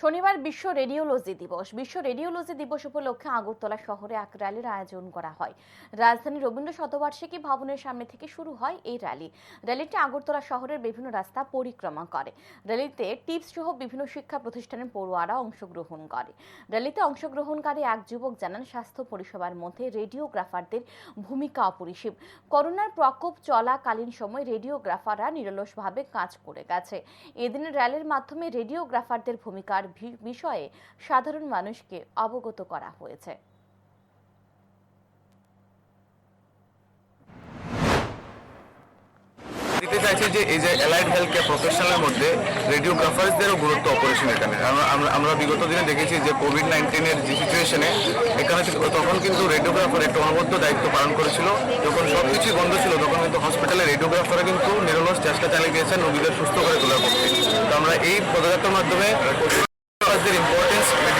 শনিবার বিশ্ব রেডিওলজি দিবস। বিশ্ব রেডিওলজি দিবস উপলক্ষে আগরতলা শহরে এক র্যালির আয়োজন করা হয়। রাজধানী রবীন্দ্র শতবার্ষিকী ভবনের সামনে থেকে শুরু হয় এই র্যালি। র্যালিটি আগরতলা শহরের বিভিন্ন রাস্তা পরিক্রমা করে। র্যালিতে টিপস সহ বিভিন্ন শিক্ষা প্রতিষ্ঠানের পড়ুয়ারা অংশগ্রহণ করে। র্যালিতে অংশগ্রহণকারী এক যুবক জানান, স্বাস্থ্য পরিষেবার মধ্যে রেডিওগ্রাফারদের ভূমিকা অপরিসীম। করোনার প্রকোপ চলাকালীন সময় রেডিওগ্রাফাররা নিরলসভাবে কাজ করে গেছে। এদিনের র্যালির মাধ্যমে রেডিওগ্রাফারদের ভূমিকার বিষয়ে সাধারণ মানুষকে অবগত করা হয়েছে। দিতে চাইছি যে এই যে অ্যালাইড হেলথ কেয়ার মধ্যে রেডিওগ্রাফার্সদেরও গুরুত্ব আমরা- আমরা বিগত দিনে দেখেছি যে কোভিড নাইন্টিনের যে সিচুয়েশনে এখানে তখন কিন্তু রেডিওগ্রাফার একটা অনবদ্য দায়িত্ব পালন করেছিল। যখন সব কিছুই বন্ধ ছিল, তখন কিন্তু হসপিটালে রেডিওগ্রাফাররা কিন্তু নিরলস চেষ্টা চালিয়ে গিয়েছেন রোগীদের সুস্থ করে তোলার পক্ষে। তো আমরা এই পদযাত্রার মাধ্যমে the importance